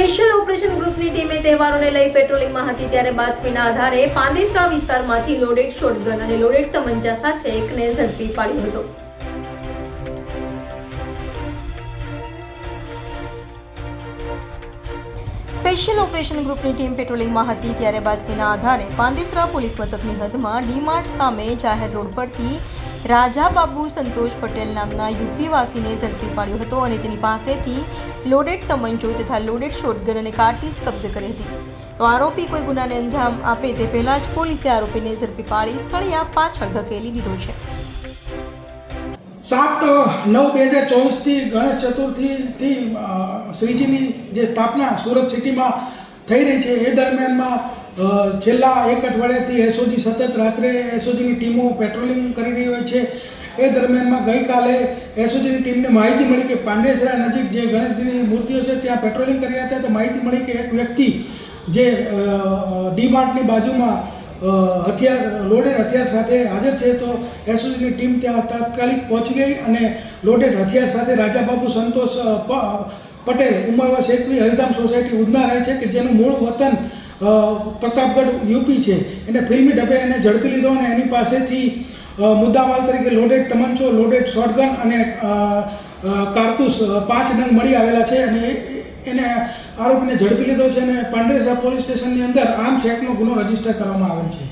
Special operation ગ્રુપની ટીમે તહેવારોને લઈ પેટ્રોલિંગમાં હતી ત્યારે બાતમીના આધારે પાંદેસરા વિસ્તારમાંથી લોડેડ શોટગન અને લોડેડ તમંચા સાથે એકને ઝડપી પાડ્યો હતો. સ્પેશિયલ ઓપરેશન ગ્રુપની ટીમ પેટ્રોલિંગમાં હતી ત્યારે બાતમીના આધારે પાંદેસરા પોલીસ મથકની હદમાં ડીમાર્ટ સામે જાહેર રોડ પરથી રાજા બાબુ સંતોષ પટેલ નામના યુપીવાસીને ઝડપી પાડ્યો હતો અને તેની પાસેથી લોડેડ તમંચો તથા લોડેડ શોટગન અને કાર્ટીસ કબજે કરી હતી. તો આરોપી કોઈ ગુનાને અંજામ આપે તે પહેલા જ પોલીસે આરોપીને ઝડપી પાડી સ્થળિયા પાછળ ધકેલી દીધો છે. સાત નવ બે હજાર ચોવીસથી ગણેશ ચતુર્થીથી શ્રીજીની જે સ્થાપના સુરત સિટીમાં થઈ રહી છે, એ દરમિયાનમાં છેલ્લા એક અઠવાડિયાથી એસઓજી સતત રાત્રે એસઓજીની ટીમો પેટ્રોલિંગ કરી રહી હોય છે. એ દરમિયાનમાં ગઈકાલે એસઓજીની ટીમને માહિતી મળી કે પાંડેસરા નજીક જે ગણેશજીની મૂર્તિઓ છે, ત્યાં પેટ્રોલિંગ કરી હતા. તો માહિતી મળી કે એક વ્યક્તિ જે ડીમાર્ટની બાજુમાં હથિયાર, લોડેડ હથિયાર સાથે હાજર છે, તો એસઓજીની ટીમ ત્યાં તાત્કાલિક પહોંચી ગઈ અને લોડેડ હથિયાર સાથે રાજાબાબુ સંતોષ પટેલ ઉંમર વર્ષ હરિધામ સોસાયટી ઉધના રહે છે કે જેનું મૂળ વતન પ્રતાપગઢ યુપી છે. એને ફિલ્મી ડબે એને ઝડપી લીધો અને એની પાસેથી મુદ્દાવાલ તરીકે લોડેડ તમંચો, લોડેડ શોટગન અને કારતૂસ પાંચ નંગ મળી આવેલા છે અને એને આરોપીને ઝડપી લીધો છે અને પાંડેસરા પોલીસ સ્ટેશનની અંદર આર્મ્સ એક્ટનો ગુનો રજિસ્ટર કરવામાં આવેલ છે.